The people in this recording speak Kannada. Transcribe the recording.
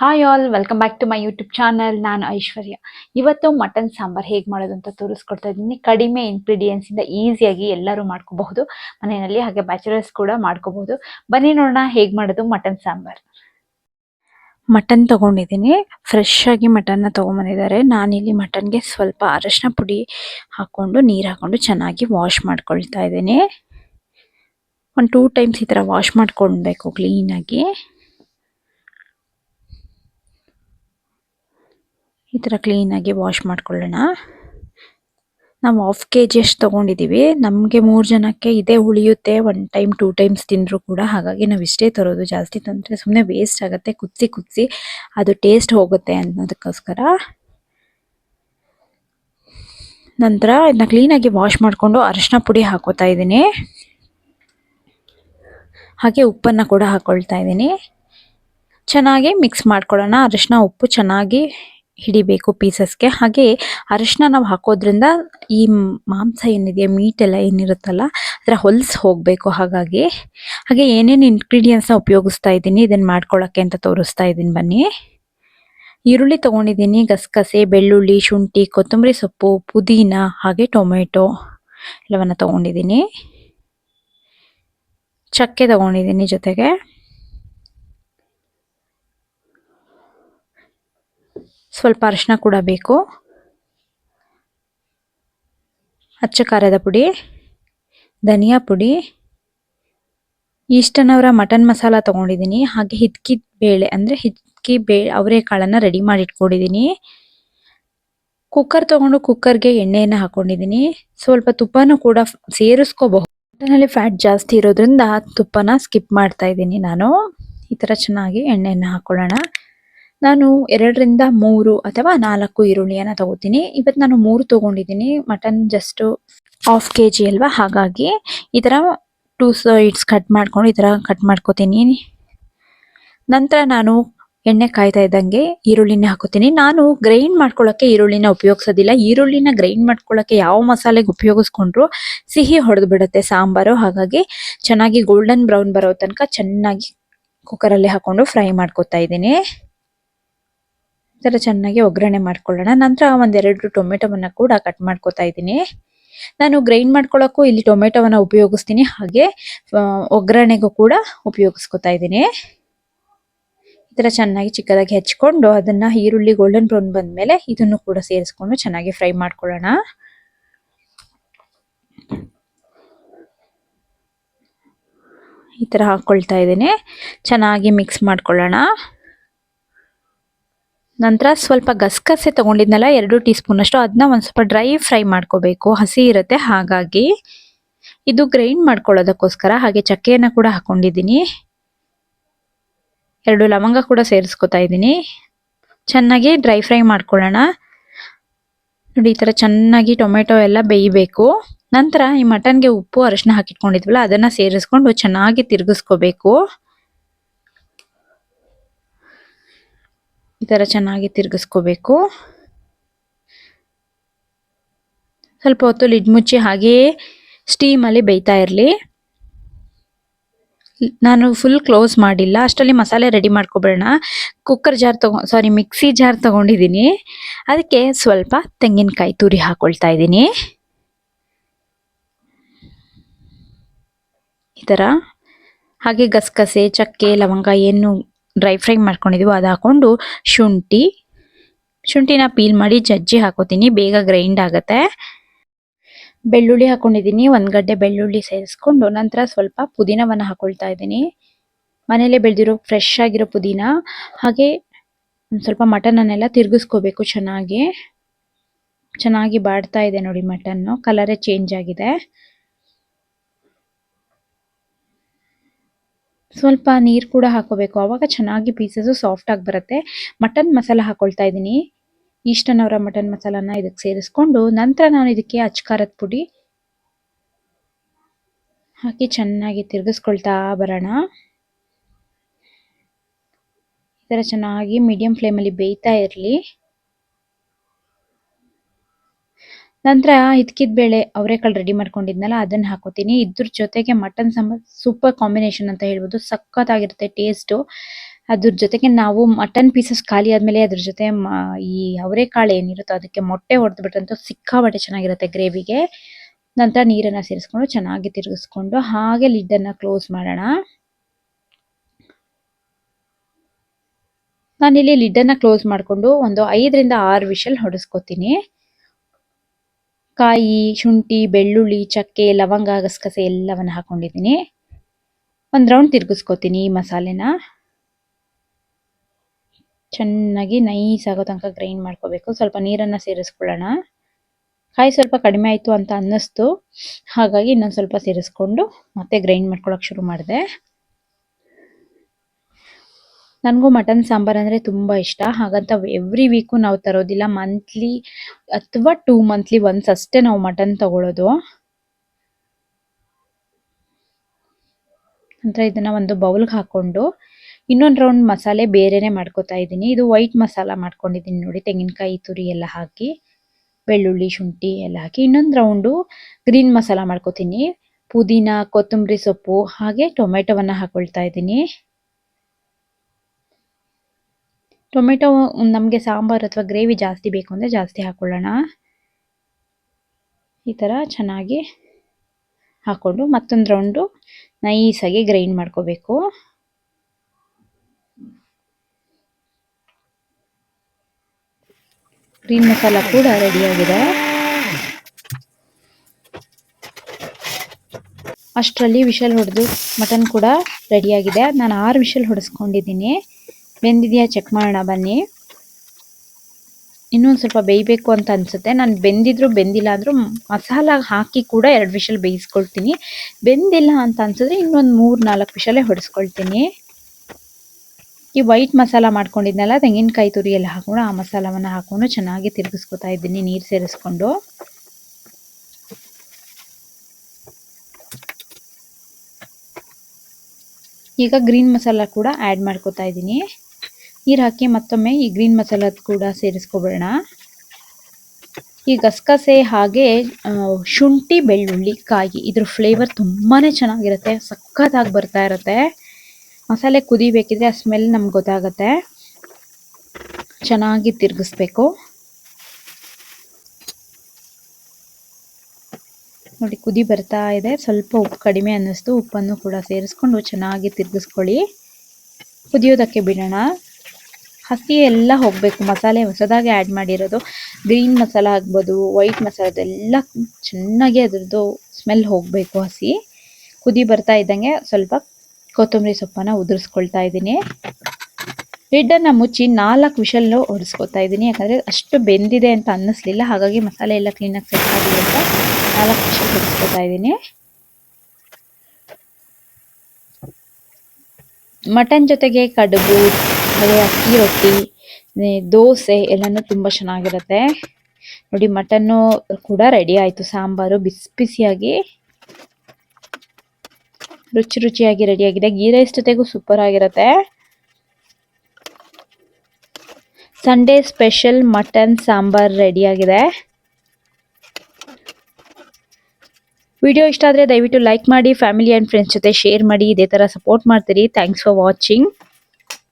Hi all welcome back to my YouTube channel ನಾನು ಐಶ್ವರ್ಯ. ಇವತ್ತು ಮಟನ್ ಸಾಂಬಾರ್ ಹೇಗೆ ಮಾಡೋದು ಅಂತ ತೋರಿಸ್ಕೊಡ್ತಾ ಇದ್ದೀನಿ. ಕಡಿಮೆ ಇಂದ ಈಸಿಯಾಗಿ ಎಲ್ಲರೂ ಮಾಡ್ಕೋಬಹುದು. ಮನೆಯಲ್ಲಿ ಹಾಗೆ ಬ್ಯಾಚುಲರ್ಸ್ ಕೂಡ ಮಾಡ್ಕೋಬಹುದು. ಬನ್ನಿ ನೋಡೋಣ ಹೇಗೆ ಮಾಡೋದು ಮಟನ್ ಸಾಂಬಾರ್. ಮಟನ್ ತೊಗೊಂಡಿದ್ದೀನಿ. ಫ್ರೆಶ್ ಆಗಿ ಮಟನ್ನ ತೊಗೊಂಬಂದಿದ್ದಾರೆ. ನಾನಿಲ್ಲಿ ಮಟನ್ಗೆ ಸ್ವಲ್ಪ ಅರಶಿನ ಪುಡಿ ಹಾಕೊಂಡು ನೀರು ಹಾಕೊಂಡು ಚೆನ್ನಾಗಿ ವಾಶ್ ಮಾಡ್ಕೊಳ್ತಾ ಇದ್ದೀನಿ. ಒಂದು ಟೂ ಟೈಮ್ಸ್ ಈ ಥರ ವಾಶ್ ಮಾಡ್ಕೊಳ್ಬೇಕು ಕ್ಲೀನಾಗಿ ಈ ಥರ ಕ್ಲೀನಾಗಿ ವಾಶ್ ಮಾಡ್ಕೊಳ್ಳೋಣ. ನಾವು ಹಾಫ್ ಕೆ ಜಿ ಅಷ್ಟು ತೊಗೊಂಡಿದ್ದೀವಿ ನಮಗೆ ಮೂರು ಜನಕ್ಕೆ ಇದೇ ಉಳಿಯುತ್ತೆ. ಒನ್ ಟೈಮ್ ಟೂ ಟೈಮ್ಸ್ ತಿಂದರೂ ಕೂಡ ಹಾಗಾಗಿ ನಾವು ಇಷ್ಟೇ ತರೋದು. ಜಾಸ್ತಿ ತಂದರೆ ಸುಮ್ಮನೆ ವೇಸ್ಟ್ ಆಗುತ್ತೆ. ಕುದಿಸಿ ಕುದಿಸಿ ಅದು ಟೇಸ್ಟ್ ಹೋಗುತ್ತೆ ಅನ್ನೋದಕ್ಕೋಸ್ಕರ. ನಂತರ ಇದನ್ನ ಕ್ಲೀನಾಗಿ ವಾಶ್ ಮಾಡಿಕೊಂಡು ಅರಿಶಿನ ಪುಡಿ ಹಾಕೋತಾ ಇದ್ದೀನಿ. ಹಾಗೆ ಉಪ್ಪನ್ನು ಕೂಡ ಹಾಕ್ಕೊಳ್ತಾ ಇದ್ದೀನಿ. ಚೆನ್ನಾಗಿ ಮಿಕ್ಸ್ ಮಾಡ್ಕೊಳ್ಳೋಣ. ಅರಿಶಿನ ಉಪ್ಪು ಚೆನ್ನಾಗಿ ಹಿಡಿಬೇಕು ಪೀಸಸ್ಗೆ. ಹಾಗೆ ಅರಿಶಿನ ನಾವು ಹಾಕೋದ್ರಿಂದ ಈ ಮಾಂಸ ಏನಿದೆ ಮೀಟ್ ಎಲ್ಲ ಏನಿರುತ್ತಲ್ಲ, ಅದರ ಹೊಲ್ಸ್ ಹೋಗಬೇಕು ಹಾಗಾಗಿ. ಹಾಗೆ ಏನೇನು ಇಂಗ್ರೀಡಿಯೆಂಟ್ಸ್ನ ಉಪಯೋಗಿಸ್ತಾ ಇದ್ದೀನಿ ಇದನ್ನು ಮಾಡ್ಕೊಳ್ಳೋಕ್ಕೆ ಅಂತ ತೋರಿಸ್ತಾ ಇದ್ದೀನಿ ಬನ್ನಿ. ಈರುಳ್ಳಿ ತೊಗೊಂಡಿದ್ದೀನಿ, ಗಸಗಸೆ, ಬೆಳ್ಳುಳ್ಳಿ, ಶುಂಠಿ, ಕೊತ್ತಂಬರಿ ಸೊಪ್ಪು, ಪುದೀನ, ಹಾಗೆ ಟೊಮೆಟೊ ಎಲ್ಲವನ್ನು ತೊಗೊಂಡಿದ್ದೀನಿ. ಚಕ್ಕೆ ತೊಗೊಂಡಿದ್ದೀನಿ ಜೊತೆಗೆ. ಸ್ವಲ್ಪ ಅರಿಶಿನ ಕೂಡ ಬೇಕು. ಅಚ್ಚ ಖಾರದ ಪುಡಿ, ಧನಿಯಾ ಪುಡಿ, ಈಸ್ಟನವರ ಮಟನ್ ಮಸಾಲ ತೊಗೊಂಡಿದ್ದೀನಿ. ಹಾಗೆ ಹಿದ್ಕಿದ ಬೇಳೆ ಅಂದರೆ ಹಿದ್ಕಿ ಬೇಳೆ ಅವರೆಕಾಳನ್ನು ರೆಡಿ ಮಾಡಿ ಇಟ್ಕೊಂಡಿದ್ದೀನಿ ಕುಕ್ಕರ್ ತೊಗೊಂಡು ಕುಕ್ಕರ್ಗೆ ಎಣ್ಣೆಯನ್ನು ಹಾಕ್ಕೊಂಡಿದ್ದೀನಿ ಸ್ವಲ್ಪ ತುಪ್ಪನೂ ಕೂಡ ಸೇರಿಸ್ಕೋಬಹುದು. ಮಟನಲ್ಲಿ ಫ್ಯಾಟ್ ಜಾಸ್ತಿ ಇರೋದ್ರಿಂದ ತುಪ್ಪನ ಸ್ಕಿಪ್ ಮಾಡ್ತಾ ಇದ್ದೀನಿ ನಾನು. ಈ ಥರ ಚೆನ್ನಾಗಿ ಎಣ್ಣೆಯನ್ನು ಹಾಕೊಳ್ಳೋಣ. ನಾನು ಎರಡರಿಂದ ಮೂರು ಅಥವಾ ನಾಲ್ಕು ಈರುಳ್ಳಿಯನ್ನು ತಗೋತೀನಿ. ಇವತ್ತು ನಾನು ಮೂರು ತೊಗೊಂಡಿದ್ದೀನಿ. Mutton just half K G ಅಲ್ವಾ? ಹಾಗಾಗಿ ಈ ಥರ ಟೂ ಸೈಡ್ಸ್ ಕಟ್ ಮಾಡ್ಕೊಂಡು ಈ ಥರ ಕಟ್ ಮಾಡ್ಕೋತೀನಿ. ನಂತರ ನಾನು ಎಣ್ಣೆ ಕಾಯ್ತಾ ಇದ್ದಂಗೆ ಈರುಳ್ಳಿನ ಹಾಕೋತೀನಿ. ನಾನು ಗ್ರೈಂಡ್ ಮಾಡ್ಕೊಳ್ಳೋಕ್ಕೆ ಈರುಳ್ಳಿನ ಉಪಯೋಗಿಸೋದಿಲ್ಲ. ಈರುಳ್ಳಿನ ಗ್ರೈಂಡ್ ಮಾಡ್ಕೊಳ್ಳೋಕ್ಕೆ ಯಾವ ಮಸಾಲೆಗೆ ಉಪಯೋಗಿಸ್ಕೊಂಡ್ರು ಸಿಹಿ ಹೊಡೆದು ಬಿಡುತ್ತೆ ಸಾಂಬಾರು. ಹಾಗಾಗಿ ಚೆನ್ನಾಗಿ ಗೋಲ್ಡನ್ ಬ್ರೌನ್ ಬರೋ ತನಕ ಚೆನ್ನಾಗಿ ಕುಕ್ಕರಲ್ಲಿ ಹಾಕೊಂಡು ಫ್ರೈ ಮಾಡ್ಕೊತಾ ಇದ್ದೀನಿ. ಈ ಚೆನ್ನಾಗಿ ಒಗ್ಗರಣೆ ಮಾಡ್ಕೊಳ್ಳೋಣ. ನಂತರ ಒಂದೆರಡು ಟೊಮೆಟೊವನ್ನು ಕೂಡ ಕಟ್ ಮಾಡ್ಕೊತಾ ಇದ್ದೀನಿ. ನಾನು ಗ್ರೈಂಡ್ ಮಾಡ್ಕೊಳ್ಳೋಕ್ಕೂ ಇಲ್ಲಿ ಟೊಮೆಟೊವನ್ನು ಉಪಯೋಗಿಸ್ತೀನಿ. ಹಾಗೆ ಒಗ್ಗರಣೆಗೂ ಕೂಡ ಉಪಯೋಗಿಸ್ಕೊತಾ ಇದ್ದೀನಿ. ಈ ಥರ ಚೆನ್ನಾಗಿ ಚಿಕ್ಕದಾಗಿ ಹೆಚ್ಕೊಂಡು ಅದನ್ನ ಈರುಳ್ಳಿ ಗೋಲ್ಡನ್ ಬ್ರೌನ್ ಬಂದಮೇಲೆ ಇದನ್ನು ಕೂಡ ಸೇರಿಸ್ಕೊಂಡು ಚೆನ್ನಾಗಿ ಫ್ರೈ ಮಾಡ್ಕೊಳ್ಳೋಣ. ಈ ಥರ ಹಾಕ್ಕೊಳ್ತಾ ಇದ್ದೀನಿ. ಚೆನ್ನಾಗಿ ಮಿಕ್ಸ್ ಮಾಡ್ಕೊಳ್ಳೋಣ. ನಂತರ ಸ್ವಲ್ಪ ಗಸಗಸೆ ತೊಗೊಂಡಿದ್ನಲ್ಲ, ಎರಡು ಟೀ ಸ್ಪೂನಷ್ಟು ಅದನ್ನ ಒಂದು ಸ್ವಲ್ಪ ಡ್ರೈ ಫ್ರೈ ಮಾಡ್ಕೋಬೇಕು. ಹಸಿ ಇರುತ್ತೆ, ಹಾಗಾಗಿ ಇದು ಗ್ರೈಂಡ್ ಮಾಡ್ಕೊಳ್ಳೋದಕ್ಕೋಸ್ಕರ ಹಾಗೆ ಚಕ್ಕೆಯನ್ನು ಕೂಡ ಹಾಕೊಂಡಿದ್ದೀನಿ. ಎರಡು ಲವಂಗ ಕೂಡ ಸೇರಿಸ್ಕೊತಾ ಇದ್ದೀನಿ. ಚೆನ್ನಾಗಿ ಡ್ರೈ ಫ್ರೈ ಮಾಡ್ಕೊಳ್ಳೋಣ. ನೋಡಿ, ಈ ಥರ ಚೆನ್ನಾಗಿ ಟೊಮೆಟೊ ಎಲ್ಲ ಬೇಯಬೇಕು. ನಂತರ ಈ ಮಟನ್ಗೆ ಉಪ್ಪು, ಅರಿಶಿನ ಹಾಕಿಟ್ಕೊಂಡಿದ್ವಲ್ಲ, ಅದನ್ನು ಸೇರಿಸ್ಕೊಂಡು ಚೆನ್ನಾಗಿ ತಿರುಗಿಸ್ಕೋಬೇಕು. ಈ ಥರ ಚೆನ್ನಾಗಿ ತಿರುಗಿಸ್ಕೋಬೇಕು. ಸ್ವಲ್ಪ ಹೊತ್ತು ಲಿಡ್ ಮುಚ್ಚಿ ಹಾಗೆಯೇ ಸ್ಟೀಮಲ್ಲಿ ಬೇಯ್ತಾ ಇರಲಿ. ನಾನು ಫುಲ್ ಕ್ಲೋಸ್ ಮಾಡಿಲ್ಲ. ಅಷ್ಟರಲ್ಲಿ ಮಸಾಲೆ ರೆಡಿ ಮಾಡ್ಕೊಬೇಡ ಕುಕ್ಕರ್ ಜಾರ್ ತಗೊ ಸಾರಿ ಮಿಕ್ಸಿ ಜಾರ್ ತಗೊಂಡಿದ್ದೀನಿ ಅದಕ್ಕೆ ಸ್ವಲ್ಪ ತೆಂಗಿನಕಾಯಿ ತುರಿ ಹಾಕೊಳ್ತಾ ಇದ್ದೀನಿ. ಈ ಥರ ಹಾಗೆ ಗಸಗಸೆ, ಚಕ್ಕೆ, ಲವಂಗ, ಏನು ಡ್ರೈ ಫ್ರೈ ಮಾಡ್ಕೊಂಡಿದ್ವಿ ಅದು ಹಾಕೊಂಡು ಶುಂಠಿ, ಶುಂಠಿನ ಪೀಲ್ ಮಾಡಿ ಜಜ್ಜಿ ಹಾಕೋತೀನಿ, ಬೇಗ ಗ್ರೈಂಡ್ ಆಗುತ್ತೆ. ಬೆಳ್ಳುಳ್ಳಿ ಹಾಕೊಂಡಿದ್ದೀನಿ ಒಂದು ಗಡ್ಡೆ ಬೆಳ್ಳುಳ್ಳಿ ಸೇರಿಸ್ಕೊಂಡು ನಂತರ ಸ್ವಲ್ಪ ಪುದೀನವನ್ನು ಹಾಕೊಳ್ತಾ ಇದ್ದೀನಿ. ಮನೇಲೆ ಬೆಳೆದಿರೋ ಫ್ರೆಶ್ ಆಗಿರೋ ಪುದೀನ, ಹಾಗೆ ಒಂದು ಸ್ವಲ್ಪ ಮಟನನ್ನೆಲ್ಲ ತಿರುಗಿಸ್ಕೋಬೇಕು ಚೆನ್ನಾಗಿ. ಚೆನ್ನಾಗಿ ಬಾಡ್ತಾ ಇದೆ ನೋಡಿ ಮಟನ್ನು ಕಲರೇ ಚೇಂಜ್ ಆಗಿದೆ. ಸ್ವಲ್ಪ ನೀರು ಕೂಡ ಹಾಕೋಬೇಕು. ಆವಾಗ ಚೆನ್ನಾಗಿ ಪೀಸಸ್ ಸಾಫ್ಟ್ ಆಗಿ ಬರುತ್ತೆ. ಮಟನ್ ಮಸಾಲ ಹಾಕೊಳ್ತಾ ಇದ್ದೀನಿ. ಈಸ್ಟನವರ ಮಟನ್ ಮಸಾಲಾನ ಇದಕ್ಕೆ ಸೇರಿಸ್ಕೊಂಡು ನಂತರ ನಾನು ಇದಕ್ಕೆ ಅಚ್ಕಾರದ ಪುಡಿ ಹಾಕಿ ಚೆನ್ನಾಗಿ ತಿರುಗಿಸ್ಕೊಳ್ತಾ ಬರೋಣ. ಈ ಥರ ಚೆನ್ನಾಗಿ ಮೀಡಿಯಂ ಫ್ಲೇಮಲ್ಲಿ ಬೇಯ್ತಾ ಇರಲಿ. ನಂತರ ಹಿದ್ಕಿದ ಬೇಳೆ ಅವರೆಕಾಳು ರೆಡಿ ಮಾಡ್ಕೊಂಡಿದ್ನಲ್ಲ, ಅದನ್ನ ಹಾಕೋತೀನಿ. ಇದ್ರ ಜೊತೆಗೆ ಮಟನ್ ಸಾಂಬಾರ್ ಸೂಪರ್ ಕಾಂಬಿನೇಷನ್ ಅಂತ ಹೇಳ್ಬೋದು. ಸಖತ್ತಾಗಿರುತ್ತೆ ಟೇಸ್ಟು ಅದ್ರ ಜೊತೆಗೆ ನಾವು ಮಟನ್ ಪೀಸಸ್ ಖಾಲಿ ಆದ್ಮೇಲೆ ಅದ್ರ ಜೊತೆ ಈ ಅವರೆಕಾಳು ಏನಿರುತ್ತೋ ಅದಕ್ಕೆ ಮೊಟ್ಟೆ ಹೊಡೆದು ಸಿಕ್ಕಾ ಸಿಕ್ಕಾಪಟ್ಟೆ ಚೆನ್ನಾಗಿರುತ್ತೆ ಗ್ರೇವಿಗೆ ನಂತರ ನೀರನ್ನ ಸೇರಿಸ್ಕೊಂಡು ಚೆನ್ನಾಗಿ ತಿರುಗಿಸ್ಕೊಂಡು ಹಾಗೆ ಲಿಡ್ ಅನ್ನ ಕ್ಲೋಸ್ ಮಾಡೋಣ. ನಾನಿಲ್ಲಿ ಲಿಡ್ ಅನ್ನ ಕ್ಲೋಸ್ ಮಾಡಿಕೊಂಡು ಒಂದು ಐದರಿಂದ ಆರು ವಿಷಲ್ ಹೊಡೆಸ್ಕೊತೀನಿ. ಕಾಯಿ, ಶುಂಠಿ, ಬೆಳ್ಳುಳ್ಳಿ, ಚಕ್ಕೆ, ಲವಂಗ, ಗಸಗಸೆ ಎಲ್ಲವನ್ನ ಹಾಕೊಂಡಿದ್ದೀನಿ. ಒಂದು ರೌಂಡ್ ತಿರ್ಗಿಸ್ಕೊತೀನಿ ಈ ಮಸಾಲೆನ. ಚೆನ್ನಾಗಿ ನೈಸ್ ಆಗೋ ತನಕ ಗ್ರೈಂಡ್ ಮಾಡ್ಕೋಬೇಕು. ಸ್ವಲ್ಪ ನೀರನ್ನ ಸೇರಿಸ್ಕೊಳ್ಳೋಣ. ಕಾಯಿ ಸ್ವಲ್ಪ ಕಡಿಮೆ ಆಯಿತು ಅಂತ ಅನ್ನಿಸ್ತು. ಹಾಗಾಗಿ ಇನ್ನೊಂದು ಸ್ವಲ್ಪ ಸೇರಿಸ್ಕೊಂಡು ಮತ್ತೆ ಗ್ರೈಂಡ್ ಮಾಡ್ಕೊಳಕ್ಕೆ ಶುರು ಮಾಡಿದೆ. ನನಗೂ ಮಟನ್ ಸಾಂಬಾರ್ ಅಂದರೆ ತುಂಬ ಇಷ್ಟ. ಹಾಗಂತ ಎವ್ರಿ ವೀಕು ನಾವು ತರೋದಿಲ್ಲ. ಮಂತ್ಲಿ ಅಥವಾ ಟೂ ಮಂತ್ಲಿ ಒನ್ಸ್ ಅಷ್ಟೇ ನಾವು ಮಟನ್ ತಗೊಳ್ಳೋದು ನಂತರ ಇದನ್ನ ಒಂದು ಬೌಲ್ಗೆ ಹಾಕೊಂಡು ಇನ್ನೊಂದು ರೌಂಡ್ ಮಸಾಲೆ ಬೇರೆನೆ ಮಾಡ್ಕೊತಾ ಇದ್ದೀನಿ. ಇದು ವೈಟ್ ಮಸಾಲ ಮಾಡ್ಕೊಂಡಿದ್ದೀನಿ ನೋಡಿ. ತೆಂಗಿನಕಾಯಿ, ತುರಿ ಎಲ್ಲ ಹಾಕಿ, ಬೆಳ್ಳುಳ್ಳಿ, ಶುಂಠಿ ಎಲ್ಲ ಹಾಕಿ ಇನ್ನೊಂದು ರೌಂಡು ಗ್ರೀನ್ ಮಸಾಲ ಮಾಡ್ಕೊತೀನಿ. ಪುದೀನ, ಕೊತ್ತಂಬರಿ ಸೊಪ್ಪು ಹಾಗೆ ಟೊಮೆಟೊವನ್ನು ಹಾಕೊಳ್ತಾ ಇದ್ದೀನಿ. ಟೊಮೆಟೊ ನಮಗೆ ಸಾಂಬಾರ್ ಅಥವಾ ಗ್ರೇವಿ ಜಾಸ್ತಿ ಬೇಕು ಅಂದರೆ ಜಾಸ್ತಿ ಹಾಕ್ಕೊಳ್ಳೋಣ ಈ ಥರ ಚೆನ್ನಾಗಿ ಹಾಕ್ಕೊಂಡು ಮತ್ತೊಂದು ರೌಂಡು ನೈಸಾಗಿ ಗ್ರೈಂಡ್ ಮಾಡ್ಕೋಬೇಕು. ಗ್ರೀನ್ ಮಸಾಲ ಕೂಡ ರೆಡಿಯಾಗಿದೆ ಅಷ್ಟರಲ್ಲಿ ವಿಷಲ್ ಹೊಡೆದು ಮಟನ್ ಕೂಡ ರೆಡಿಯಾಗಿದೆ ನಾನು ಆರು ವಿಷಲ್ ಹೊಡೆಸ್ಕೊಂಡಿದ್ದೀನಿ. ಬೆಂದಿದೆಯಾ ಚೆಕ್ ಮಾಡೋಣ ಬನ್ನಿ. ಇನ್ನೊಂದು ಸ್ವಲ್ಪ ಬೇಯಬೇಕು ಅಂತ ಅನಿಸುತ್ತೆ. ನಾನು ಬೆಂದಿದ್ರು ಬೆಂದಿಲ್ಲ ಅಂದರೂ ಮಸಾಲ ಹಾಕಿ ಕೂಡ ಎರಡು ವಿಷಲ್ ಬೇಯಿಸ್ಕೊಳ್ತೀನಿ. ಬೆಂದಿಲ್ಲ ಅಂತ ಅನಿಸಿದ್ರೆ ಇನ್ನೊಂದು ಮೂರು ನಾಲ್ಕು ವಿಷಲೇ ಹೊಡೆಸ್ಕೊಳ್ತೀನಿ. ಈ ವೈಟ್ ಮಸಾಲ ಮಾಡ್ಕೊಂಡಿದ್ನಲ್ಲ, ತೆಂಗಿನಕಾಯಿ ತುರಿಯಲ್ಲಿ ಹಾಕೊಂಡು ಆ ಮಸಾಲವನ್ನು ಹಾಕೊಂಡು ಚೆನ್ನಾಗಿ ತಿರುಗಿಸ್ಕೊತಾ ಇದ್ದೀನಿ, ನೀರು ಸೇರಿಸ್ಕೊಂಡು. ಈಗ ಗ್ರೀನ್ ಮಸಾಲ ಕೂಡ ಆ್ಯಡ್ ಮಾಡ್ಕೋತಾ ಇದ್ದೀನಿ. ನೀರು ಹಾಕಿ ಮತ್ತೊಮ್ಮೆ ಈ ಗ್ರೀನ್ ಮಸಾಲದ ಕೂಡ ಸೇರಿಸ್ಕೊಬಿಡೋಣ ಈ ಗಸಗಸೆ ಹಾಗೆ ಶುಂಠಿ, ಬೆಳ್ಳುಳ್ಳಿ, ಕಾಯಿ ಇದ್ರ ಫ್ಲೇವರ್ ತುಂಬಾ ಚೆನ್ನಾಗಿರುತ್ತೆ, ಸಖತ್ತಾಗಿ ಬರ್ತಾ ಇರುತ್ತೆ. ಮಸಾಲೆ ಕುದಿಬೇಕಿದ್ರೆ ಆ ಸ್ಮೆಲ್ ನಮ್ಗೆ ಗೊತ್ತಾಗುತ್ತೆ. ಚೆನ್ನಾಗಿ ತಿರುಗಿಸ್ಬೇಕು. ನೋಡಿ, ಕುದಿ ಬರ್ತಾ ಇದೆ. ಸ್ವಲ್ಪ ಉಪ್ಪು ಕಡಿಮೆ ಅನ್ನಿಸ್ತು. ಉಪ್ಪನ್ನು ಕೂಡ ಸೇರಿಸ್ಕೊಂಡು ಚೆನ್ನಾಗಿ ತಿರುಗಿಸ್ಕೊಳ್ಳಿ. ಕುದಿಯೋದಕ್ಕೆ ಬಿಡೋಣ. ಹಸಿ ಎಲ್ಲ ಹೋಗಬೇಕು. ಮಸಾಲೆ ಹೊಸದಾಗಿ ಆ್ಯಡ್ ಮಾಡಿರೋದು. ಗ್ರೀನ್ ಮಸಾಲ ಆಗ್ಬೋದು ವೈಟ್ ಮಸಾಲದೆಲ್ಲ ಚೆನ್ನಾಗಿ ಅದರದ್ದು ಸ್ಮೆಲ್ ಹೋಗಬೇಕು ಹಸಿ. ಕುದಿ ಬರ್ತಾ ಇದ್ದಂಗೆ ಸ್ವಲ್ಪ ಕೊತ್ತಂಬರಿ ಸೊಪ್ಪನ್ನು ಉದುರಿಸ್ಕೊಳ್ತಾ ಇದ್ದೀನಿ. ಲಿಡ್ಡನ್ನು ಮುಚ್ಚಿ ನಾಲ್ಕು ವಿಷಲ್ಲು ಹೊಡಿಸ್ಕೊತಾ ಇದ್ದೀನಿ. ಯಾಕಂದರೆ ಅಷ್ಟು ಬೆಂದಿದೆ ಅಂತ ಅನ್ನಿಸ್ಲಿಲ್ಲ. ಹಾಗಾಗಿ ಮಸಾಲೆ ಎಲ್ಲ ಕ್ಲೀನಾಗಿ ಸೆಟ್ ಆಗಿದೆ ಅಂತ ನಾಲ್ಕು ವಿಷಲ್ ಹೊಡಿಸ್ಕೊತಾ ಇದ್ದೀನಿ. ಮಟನ್ ಜೊತೆಗೆ ಕಡುಬು ಹಾಗೆ ಅಕ್ಕಿ, ರೊಟ್ಟಿ ದೋಸೆ ಎಲ್ಲನೂ ತುಂಬ ಚೆನ್ನಾಗಿರುತ್ತೆ. ನೋಡಿ, ಮಟನ್ನು ಕೂಡ ರೆಡಿ ಆಯಿತು. ಸಾಂಬಾರು ಬಿಸಿ ಬಿಸಿಯಾಗಿ, ರುಚಿ ರುಚಿಯಾಗಿ ರೆಡಿಯಾಗಿದೆ ಗೀ ರೈಸ್ ಜೊತೆಗೂ ಸೂಪರ್ ಆಗಿರುತ್ತೆ. ಸಂಡೇ ಸ್ಪೆಷಲ್ ಮಟನ್ ಸಾಂಬಾರ್ ರೆಡಿಯಾಗಿದೆ ವಿಡಿಯೋ ಇಷ್ಟ ಆದರೆ ದಯವಿಟ್ಟು ಲೈಕ್ ಮಾಡಿ ಫ್ಯಾಮಿಲಿ ಆ್ಯಂಡ್ ಫ್ರೆಂಡ್ಸ್ ಜೊತೆ ಶೇರ್ ಮಾಡಿ, ಇದೇ ಥರ ಸಪೋರ್ಟ್ ಮಾಡ್ತೀರಿ. Thanks for watching